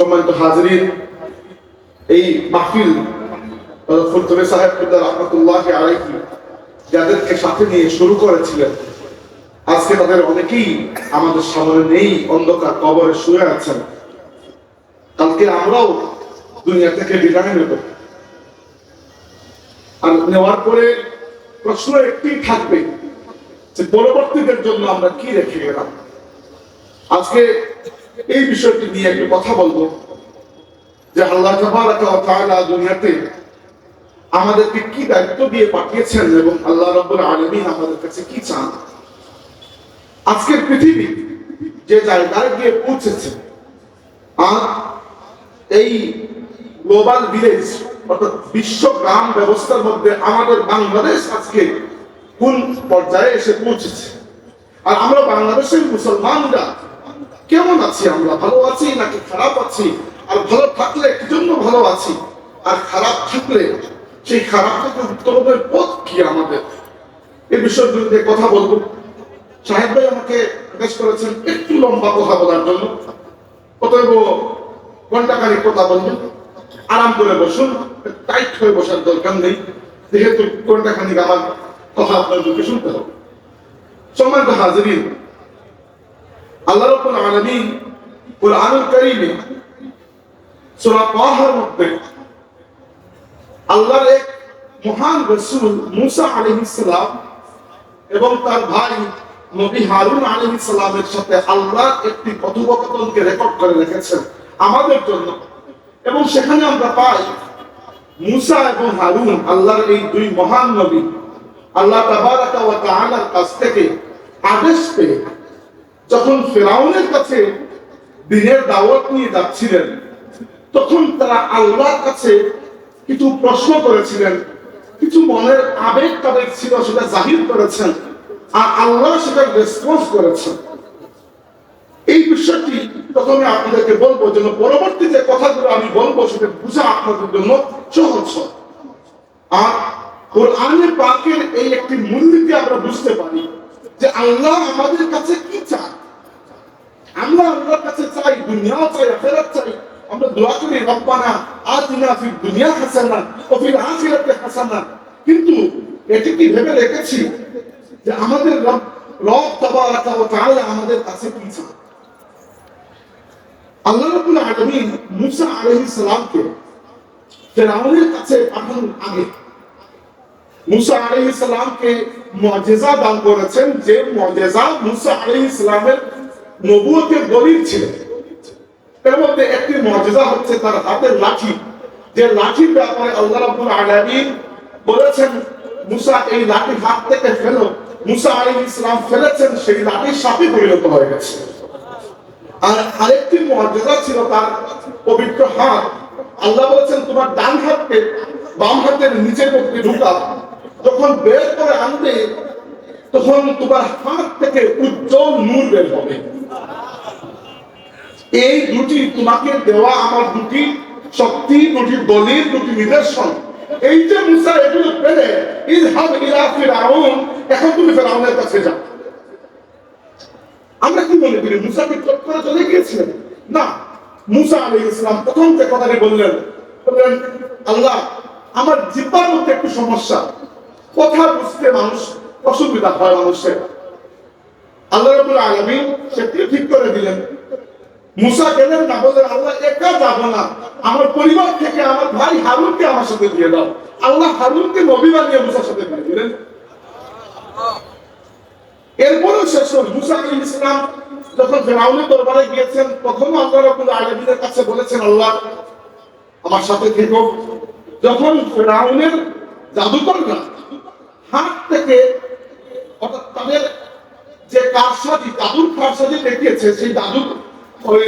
সম্মানিত হাজরিন, এই মাহফিল যাদেরকে সাথে নিয়ে শুরু করেছিলেন, আজকে তাদের অনেকেই আমাদের সামনে নেই, অন্ধকার কবরে শুয়ে আছেন। কালকে আমরাও দুনিয়া থেকে বিদায় নেব। আর নেওয়ার পরে প্রশ্ন একটি থাকবে, যে পরবর্তীদের জন্য আমরা কি রেখে গেলাম? আজকে এই বিষয়টি নিয়ে একটু কথা বলব যে আল্লাহ তাআলা দুনিয়াতে আমাদেরকে কি দায়িত্ব দিয়ে পাঠিয়েছেন এবং আল্লাহ রাব্বুল আলামিন আমাদের কাছে কি চান? আজকের পৃথিবী যে জায়গায় গিয়ে পৌঁছেছে আর এই গ্লোবাল ভিলেজ, অর্থাৎ বিশ্ব গ্রাম ব্যবস্থার মধ্যে আমাদের বাংলাদেশ আজকে কোন পর্যায়ে এসে পৌঁছেছে? আর আমরা বাংলাদেশের মুসলমানরা কেমন আছি আমরা? ভালো আছি নাকি খারাপ আছি? আর ভালো থাকলে কি জন্য ভালো আছি? আর খারাপ থাকলে সেই খারাপ থেকে উত্তরণের পথ কি আমাদের? এই বিষয়গুলোতে কথা বলব। সাহেব ভাই আমাকে আদেশ করেছেন একটু লম্বা কথা বলার জন্য। অতএব ঘন্টাখানিক কথা বলবেন। আরাম করে বসুন। টাইট হয়ে বসার দরকার নেই। যেহেতু ঘন্টাখানিক আমার কথা আপনাদেরকে শুনতে হবে। সম্মানিত হাজিরিন আল্লাহ রাব্বুল আলামিন কুরআনুল কারীমে সূরা তাহার মধ্যে আল্লাহর এক মহান রাসূল মুসা আলাইহিস সালাম এবং তার ভাই নবী হারুন আলাইহিস সালামের সাথে আল্লাহর একটি কথোপকথনকে রেকর্ড করে রেখেছেন আমাদের জন্য। এবং সেখানে আমরা পাই মুসা এবং হারুন আল্লাহর এই দুই মহান নবী আল্লাহ তাবারাকা ওয়া তাআলার কাছ থেকে আদেশ পেয়ে যখন ফেরাউনের কাছে দিনের দাওয়াত নিয়ে যাচ্ছিলেন, তখন তারা আল্লাহর কাছে কিছু প্রশ্ন করেছিলেন, কিছু মনের আবেগ তাদের ছিল, সেটা জাহির করেছেন, আর আল্লাহ সেটা রেসপন্স করেছেন এই বিষয়টি প্রথমে আপনাদেরকে বলব যেন পরবর্তী যে কথাগুলো আমি বলব, সেটা বুঝা আপনাদের জন্য সহজ। আর কোরআনে পাকের এই একটি মূলনীতি আমরা বুঝতে পারি যে আল্লাহ আমাদের কাছে কি চায় আমরা আল্লাহর কাছে চাই দুনিয়াও চাই, আখেরাত চাই। আমরা দোয়া করি, রব্বানা আতিনা ফিদ দুনিয়া হাসানা ও ফিল আখিরাতি হাসানা। কিন্তু এটি কি ভেবে রেখেছি যে আমাদের রব রব তাবারাকা ওয়া তাআলা আমাদের কাছে কি চায় আল্লাহ রাব্বুল আলামিন মুসা আলাইহিস সালামকে ফেরাউনের কাছে পাঠানোর আগে মুসা আলাইহিস সালামকে মুআজিজা দান করেছেন যে মুআজিজা মুসা আলাইহিস সালামের নবুয়তের দলিল ছিল। এর মধ্যে একটি মুআজিজা হচ্ছে তার হাতের লাঠি। যে লাঠির ব্যাপারে আল্লাহ রাব্বুল আলামিন বলেছেন, মুসা এই লাঠি হাত থেকে ফেলো। মুসা আলাইহিস সালাম ফেলেছেন, সেই লাঠি সাপে পরিণত হয়ে গেছে। আর আরেকটি মর্যাদা ছিল তার পবিত্র হাত। আল্লাহ বলেছেন, তোমার ডান হাতকে বাম হাতের নিচের মধ্যে ঢুকা যখন বের করে আনবে, তখন তোমার হাত থেকে উজ্জ্বল নূর বের হবে। এই দুটি তোমাকে দেওয়া আমার দুটি শক্তি, দুটি দলিল দুটি নিদর্শন। এই যে মুসা এগুলো পেলে ইজহাব ইলা ফিরাউন, এখন তুমি ফেরাউনের কাছে যাও। আমরা কি মনে করি মুসাকে চট করে চলে গিয়েছিলেন? না, মুসা আলী ইসলাম প্রথম যে কথাটি বললেন বললেন, আল্লাহ, আমার জিব্বার মধ্যে একটু সমস্যা। কথা বুঝতে মানুষ অসুবিধা হয় মানুষের। আল্লাহ রাবুল আলমিন সেটিও ঠিক করে দিলেন। মুসা গেলেন না বললেন, আল্লাহ একা যাব না? আমার পরিবার থেকে, আমার ভাই হারুনকে আমার সাথে দিয়ে দাও। আল্লাহ হারুনকে নবী বানিয়ে মুসার সাথে দিয়ে দিলেন। এরপরেও শেষ হল। মুসা আলী ইসলাম যখন ফেরাউনের দরবারে গিয়েছেন তখন আল্লাহ রাবুল আলমিনের কাছে বলেছেন, আল্লাহ, আমার সাথে থেকো। যখন ফেরাউনের জাদুকররা হাত থেকে অর্থাৎ তাদের যে কারসাজি, জাদুর কারসাজি দেখিয়েছে, সেই জাদু ওই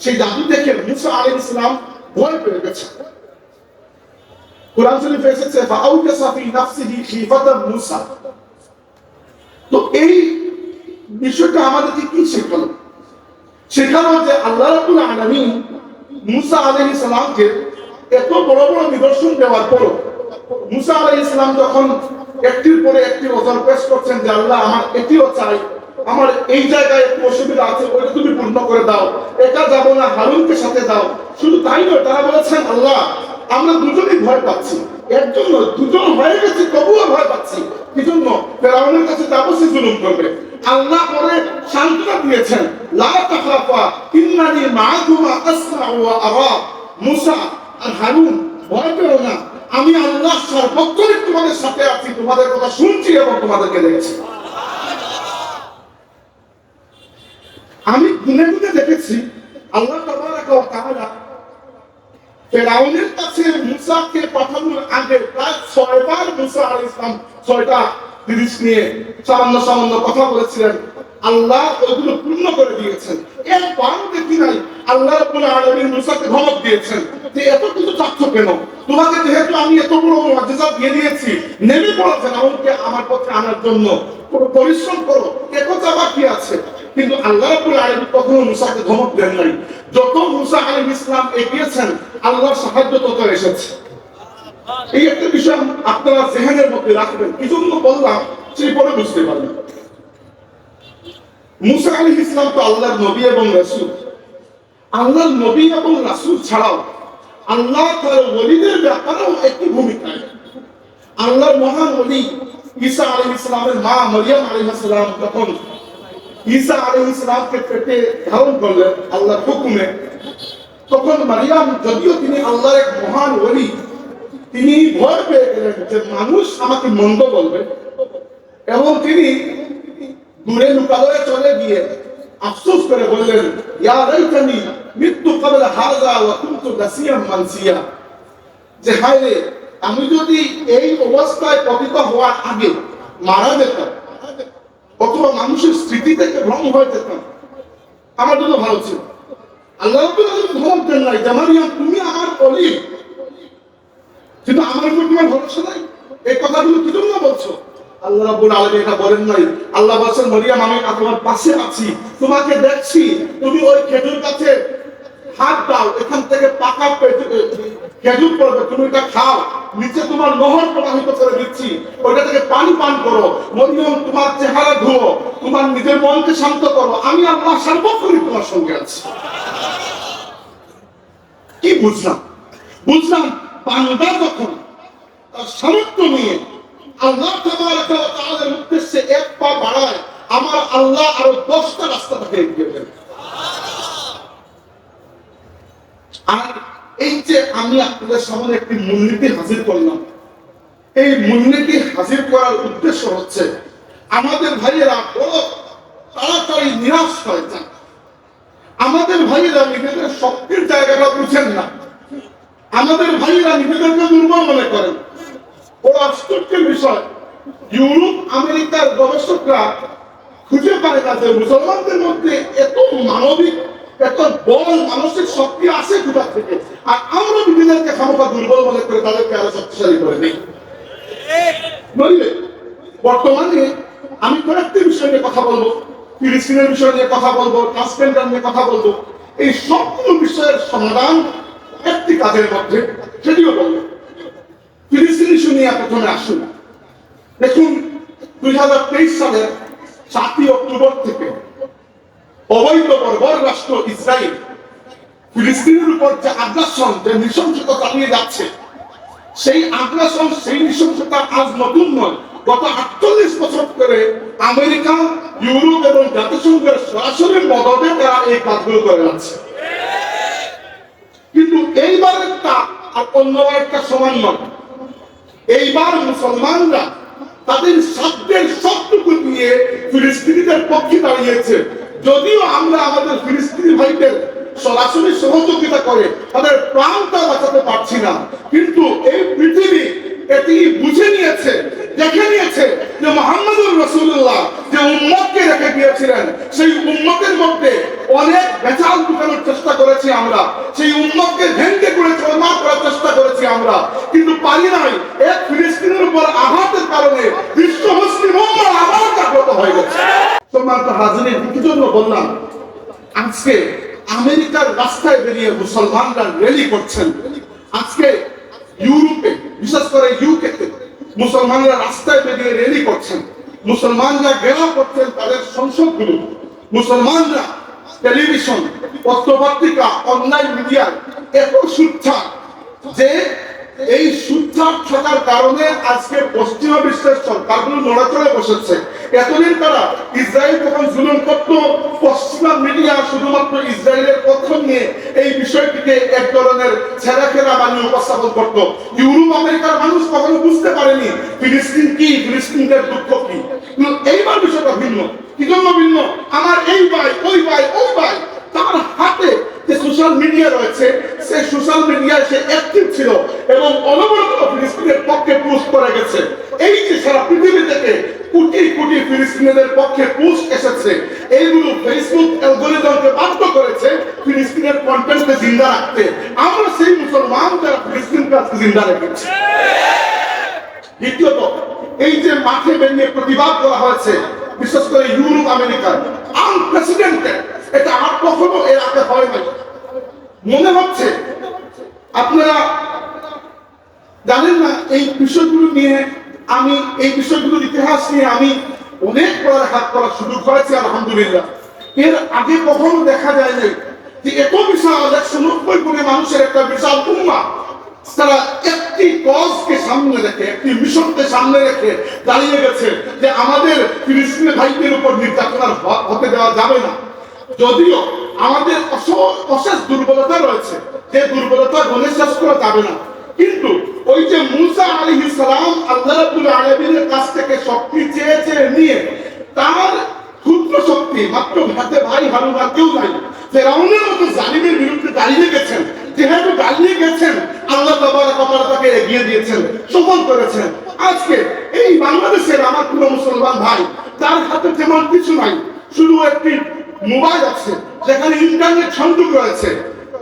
সেই জাদু দেখে মুসা আলী ইসলাম ভয় পেয়ে গেছে। কোরআন শরীফে এসেছে মুসা। তো এই বিষয়টা আমাদেরকে কি শেখালো? শেখালো যে আল্লাহ রাব্বুল আলামিন মুসা আলাইহিস সালামকে এত বড় বড় নিদর্শন দেওয়ার পরও মুসা আলাইহিস সালাম যখন একটির পরে একটি ওজন পেশ করছেন যে আল্লাহ আমার এটিও চাই আমার এই জায়গায় একটু অসুবিধা আছে, ওইটা তুমি পূর্ণ করে দাও। একা যাব না, হারুনকে সাথে দাও। শুধু তাই নয়, তারা বলেছেন, আল্লাহ, আমরা দুজনেই ভয় পাচ্ছি। দুজন হয়ে তবুও ভয় পাচ্ছি। কি জন্য? ফেরাউনের কাছে জুলুম করবে। আল্লাহ পরে সান্ত্বনা দিয়েছেন, লা তাখাফা, ইন্নানি আসমাউ ওয়া আরা। মুসা আর হারুন, ভয় পেও না। আমি আল্লাহ সর্বত্রই তোমাদের সাথে আছি, তোমাদের কথা শুনছি এবং তোমাদেরকে দেখছি। আমি গুনে গুনে দেখেছি আল্লাহ তাআলা ফেরাউনের কাছে মুসাকে পাঠানোর আগে প্রায় ছয়বার মুসা আলাইহিস সালাম ছয়টা তিরিশ নিয়ে সামান্য সামান্য কথা বলেছিলেন। আল্লাহ ওগুলো পূর্ণ করে দিয়েছেন। একবারও দেখি নাই, আল্লাহ রাব্বুল আলামিন মুসাকে ধমক দিয়েছেন যে, এত কিছু চাচ্ছ কেন? তোমাকে যেহেতু আমি এত বড় মুআজিজা দিয়ে দিয়েছি, নেমে পড়েছেন আমাকে আমার পথে আনার জন্য। কোনো পরিশ্রম করো একথা যাবার কি আছে? কিন্তু আল্লাহ রাব্বুল আলামিন কখনো মুসাকে ধমক দেন নাই। যত মুসা আলাইহিস ইসলাম এগিয়েছেন, আল্লাহর সাহায্য তত এসেছে। এই একটা বিষয় আপনারা জেহেনের মধ্যে রাখবেন। কি জন্য বললাম, সেই পরে বুঝতে পারবেন। মুসা আলী ইসলাম তো আল্লাহর নবী এবং রাসূল। আল্লাহর নবী এবং রাসূল ছাড়াও আল্লাহ তার ওলিদের ব্যাপারেও একটি ভূমিকা আল্লাহর মহান ওলি ঈসা আলাইহিস ইসলামের মা মরিয়ম আলাইহিস সালাম তখন ঈসা আলাইহিস ইসলামকে পেটে ধারণ করলেন আল্লাহর হুকুমে, তখন মারিয়াম যদিও তিনি আল্লাহর এক মহান ওলি, তিনি ভয় পেয়ে গেলেন যে মানুষ আমাকে মন্দ বলবে। এবং তিনি দূরে লুকালয়ে চলে গিয়ে আফসোস করে বললেন, ইয়া লাইতানি মৃত্যু কবল হাযা ওয়া কুনতু নাসিয়াম মানসিয়া। যে হায়রে আমি যদি এই অবস্থায় পতিত হওয়ার আগে মারা যেতাম, অথবা মানুষের স্মৃতি থেকে ভ্রম হয়ে যেতাম, আমার জন্য ভালো ছিল। আল্লাহ ধমক দেন নাই যে মারিয়াম তুমি আমার অলি। কিন্তু আমার উপর তোমার ভরসা নাই? এই কথাগুলো কি জন্য বলছো? আল্লাহ রাব্বুল আলামিন এটা বলেন নাই। আল্লাহ বলেন মরিয়াম, আমি তোমার পাশে আছি। তোমাকে দেখছি। তুমি ওই খেজুর গাছে হাত দাও। এখান থেকে পাকা খেজুর পড়বে। তুমি এটা খাও। নিচে তোমার নহর প্রবাহিত করে দিচ্ছি। ওইটা থেকে পানি পান করো। মরিয়ম, তোমার চেহারা ধুও। তোমার নিজের মনকে শান্ত করো। আমি আল্লাহ সর্বক্ষণই তোমার সঙ্গে আছি। কি বুঝলাম? বুঝলাম বান্দা যখন তার সামর্থ্য নিয়ে আল্লাহ তাআলার উদ্দেশ্যে এক পা বাড়ায়, আমার আল্লাহ আরও দশটা রাস্তা তাকে এগিয়ে দেন। আর এই যে আমি আপনাদের সামনে একটি মূলনীতি হাজির করলাম, এই মূলনীতি হাজির করার উদ্দেশ্য হচ্ছে, আমাদের ভাইয়েরা বড় তাড়াতাড়ি নিরাশ হয়ে যান। আমাদের ভাইয়েরা নিজেদের শক্তির জায়গাটা বুঝেন না। আমাদের ভাইয়েরা নিজেদেরকে দুর্বল মনে করেন। বড় আশ্চর্যের বিষয়। ইউরোপ, আমেরিকার গবেষকরা খুঁজে পায় না যে মুসলমানদের মধ্যে এত মানবিক, এত বল মানসিক শক্তি আসে কোথা থেকে? আর আমরা নিজেদেরকে ক্ষমতা দুর্বল মনে করে তাদেরকে আরও শক্তিশালী করে দিই। বুঝলে বর্তমানে আমি কয়েকটি বিষয় নিয়ে কথা বলব। ফিলিস্তিনের বিষয় নিয়ে কথা বলব, ট্রান্সজেন্ডার নিয়ে কথা বলব। এই সবগুলো বিষয়ের সমাধান একটি কাজের মধ্যে, সেটিও বলব। ফিলিস্তিন ইস্যু নিয়ে প্রথমে আসুন দেখুন, দুই হাজার তেইশ সালের সাতই অক্টোবর থেকে অবৈধ বর্বর রাষ্ট্র ইসরায়েল ফিলিস্তিনের উপর যে আগ্রাসন, যে নৃশংসতা চালিয়ে যাচ্ছে, সেই আগ্রাসন, সেই নৃশংসতা আজ নতুন নয়। গত আটচল্লিশ বছর ধরে আমেরিকা, ইউরোপ এবং জাতিসংঘের সরাসরি মদতে তারা এই কাজগুলো করে যাচ্ছে। কিন্তু এইবার একটা আর অন্যবার একটা সমান নয়। এইবার মুসলমানরা তাদের সাধ্যের সবটুকু নিয়ে ফিলিস্তিনিদের পক্ষে দাঁড়িয়েছে। যদিও আমরা আমাদের ফিলিস্তিনি ভাইদের সরাসরি সহযোগিতা করে তাদের প্রাণটা বাঁচাতে পারছি না, কিন্তু এই পৃথিবী এটি বুঝে নিয়েছে, দেখে নিয়েছে যে মোহাম্মদুর রসুল্লাহ যে উম্মতকে রেখে গিয়েছিলেন, সেই উম্মতের মধ্যে অনেক বেচাল ঢুকানোর চেষ্টা করেছি আমরা, সেই উম্মতকে ভেঙ্গে করে চলমা করার চেষ্টা করেছি আমরা, কিন্তু পারি নাই। এক ফিলিস্তিনের উপর আঘাতের কারণে বিশ্ব মুসলিম উম্মাহ আবার জাগ্রত হয়ে গেছে। তোমার তো হাজির কি জন্য বললাম, আজকে আমেরিকার রাস্তায় বেরিয়ে মুসলমানরা র্যালি করছেন। আজকে ইউরোপে, বিশেষ করে ইউকেতে মুসলমানরা রাস্তায় বেরিয়ে রেলি করছেন। মুসলমানরা গেলা করছেন তাদের সংসদগুলো। মুসলমানরা টেলিভিশন পত্রপত্রিকা অনলাইন মিডিয়ায় এত সুচ্ছা যে এই সুচ্ছাপ কারণে আজকে পশ্চিমা বিশ্বের সরকারগুলো নড়াচড়ে বসেছে। এতদিন তারা ইসরায়েল যখন জুলুম করত, পশ্চিমা মিডিয়া শুধুমাত্র ইসরায়েলের পক্ষ নিয়ে এই বিষয়টিকে এক ধরনের ছেঁড়াখেরা বানিয়ে উপস্থাপন করত। ইউরোপ, আমেরিকার মানুষ কখনো বুঝতে পারেনি, ফিলিস্তিন কি ফিলিস্তিনদের দুঃখ কি। কিন্তু এইবার বিষয়টা ভিন্ন। কি জন্য ভিন্ন? আমার এই ভাই, ওই ভাই ওই ভাই, তার হাতে যে সোশ্যাল মিডিয়া রয়েছে, সেই সোশ্যাল মিডিয়ায় সে অ্যাক্টিভ ছিল এবং অনবরত ফিলিস্তিনের পক্ষে পোস্ট করে গেছে। এই যে সারা পৃথিবী থেকে কোটি কোটি ফিলিস্তিনিদের পক্ষে পোস্ট এসেছে, এইগুলো ফেসবুক অ্যালগোরিদমকে বাধ্য করেছে ফিলিস্তিনের কন্টেন্টকে জিন্দা রাখতে। আমরা সেই মুসলমান যারা ফিলিস্তিনকে আজকে জিন্দা রেখেছি। দ্বিতীয়ত, এই যে মাঠে বেরিয়ে প্রতিবাদ করা হয়েছে, বিশেষ করে ইউরোপ, আমেরিকার আনপ্রেসিডেন্টেড এটা আর কখনো এর আগে হয় নাই। মনে হচ্ছে আপনারা জানেন না, এই বিষয়গুলো নিয়ে আমি, এই বিষয়গুলোর ইতিহাস নিয়ে আমি অনেক পড়ালেখা করা শুরু করেছি, আলহামদুলিল্লাহ। এর আগে কখনো দেখা যায় নাই যে এত বিশাল, একশো নব্বই কোটি মানুষের একটা বিশাল উম্মা, তারা একটি কজকে সামনে রেখে, একটি মিশনকে সামনে রেখে দাঁড়িয়ে গেছে যে আমাদের ফিলিস্তিনি ভাইদের উপর নির্যাতন হতে দেওয়া যাবে না। যদিও আমাদের অশেষ দুর্বলতা রয়েছে যে দুর্বলতা গণে শেষ করা যাবে না। কিন্তু ওই যে মুসা আলী সালাম আল্লাহ আলামিনের কাছ থেকে শক্তি চেয়ে চেয়ে নিয়ে তার ক্ষুদ্র শক্তি মাত্র হাতে ভাই হারুন কেউ নাই, ফেরাউনের মতো জালিমের বিরুদ্ধে দাঁড়িয়ে গেছেন, যেহেতু দাঁড়িয়ে গেছেন, আল্লাহ তাবার তাকে এগিয়ে দিয়েছেন, সফল করেছেন। আজকে এই বাংলাদেশের আমার পুরো মুসলমান ভাই, তার হাতে তেমন কিছু নাই, শুধু একটি মোবাইল আছে, যেখানে ইন্টারনেট সংযোগ রয়েছে।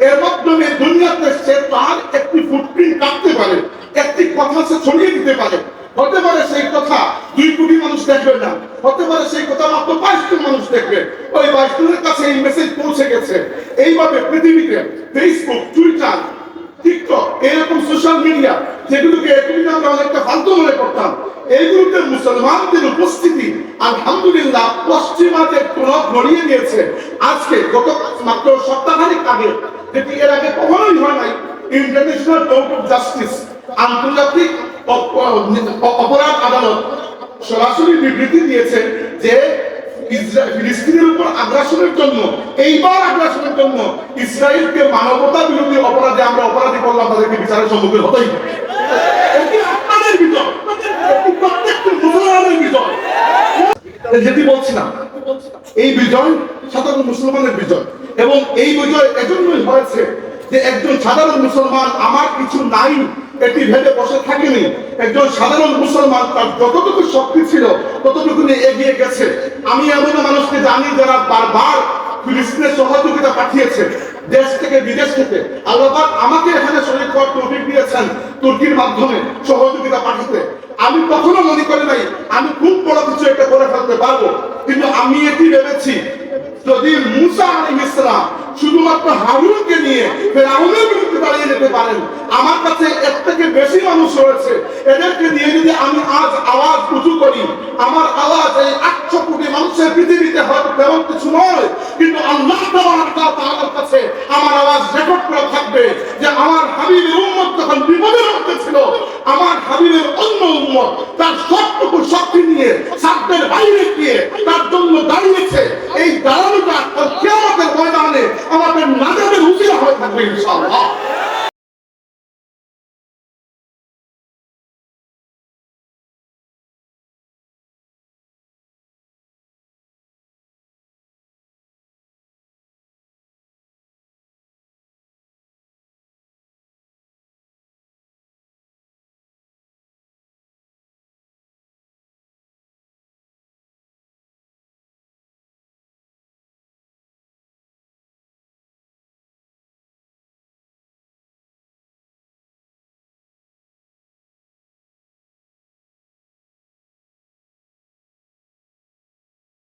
এর মাধ্যমে দুনিয়াতে সে তার একটি ফুটপ্রিন্ট কাটতে পারে, একটি কথা সে ছড়িয়ে দিতে পারে। হতে পারে সেই কথা দুই কোটি মানুষ দেখবে না, হতে পারে সেই কথা মাত্র বাইশ জন মানুষ দেখবে। ওই বাইশ জনের কাছে এই মেসেজ পৌঁছে গেছে। এইভাবে পৃথিবীতে ফেসবুক টুইটার টিকটক এরকম সোশ্যাল মিডিয়া যেগুলোকে এতদিন আমরা অনেকটা ফালতু মনে করতাম, এইগুলোতে মুসলমানদের উপস্থিতি, আলহামদুলিল্লাহ, পশ্চিমাদের প্রভাব গড়িয়ে নিয়েছে আজকে গত মাত্র সপ্তাহখানিক আগে, যেটি এর আগে কখনোই হয় নাই ইন্টারন্যাশনাল কোর্ট অফ জাস্টিস আন্তর্জাতিক অপরাধ আদালত সরাসরি বিবৃতি দিয়েছে যে ফিলিস্তিনের উপর আগ্রাসনের জন্য, এইবার আগ্রাসনের জন্য ইসরায়েলকে মানবতা বিরোধী অপরাধে আমরা অপরাধী করলাম তাদেরকে বিচারের সম্মুখীন হতেই এই বিজয় সাধারণ মুসলমানের বিজয়, এবং এই বিজয় এজন্যই হয়েছে যে একজন সাধারণ মুসলমান, আমার কিছু নাই এটি ভেবে বসে থাকেনি। একজন সাধারণ মুসলমান, তার যতটুকু শক্তি ছিল, ততটুকু নিয়ে এগিয়ে গেছে। আমি এমন মানুষকে জানি যারা বারবার ফিলিস্তিনের সহযোগিতা পাঠিয়েছে। দেশ থেকে, বিদেশ থেকে। আল্লাহ আমাকে এখানে শরীর করার তৌফিক দিয়েছেন, তুর্কির মাধ্যমে। সহযোগিতা পাঠাতে আমি কখনো মনে করি নাই আমি খুব বড় কিছু একটা করে ফেলতে পারব কিন্তু আমি এটি ভেবেছি যদি মুসা আলাইহিস ইসলাম শুধুমাত্র হারুনকে নিয়ে ফেরাউনের বিরুদ্ধে দাঁড়িয়ে যেতে পারেন আমার কাছে এর থেকে বেশি মানুষ রয়েছে এদেরকে নিয়ে যদি আমি আজ আওয়াজ উঁচু করি আমার আওয়াজ এই আটশো কোটি মানুষের পৃথিবীতে হয়তো তেমন কিছু নয় কিন্তু আল্লাহ তাআলার কাছে আমার আওয়াজ থাকবে যে আমার হাবিবের উম্মত যখন বিপদের মধ্যে ছিল, আমার হাবিবের অন্য উম্মত তার সবটুকু শক্তি নিয়ে, সাধ্যের বাইরে গিয়ে তার জন্য দাঁড়িয়েছে। এই দাঁড়ানোটা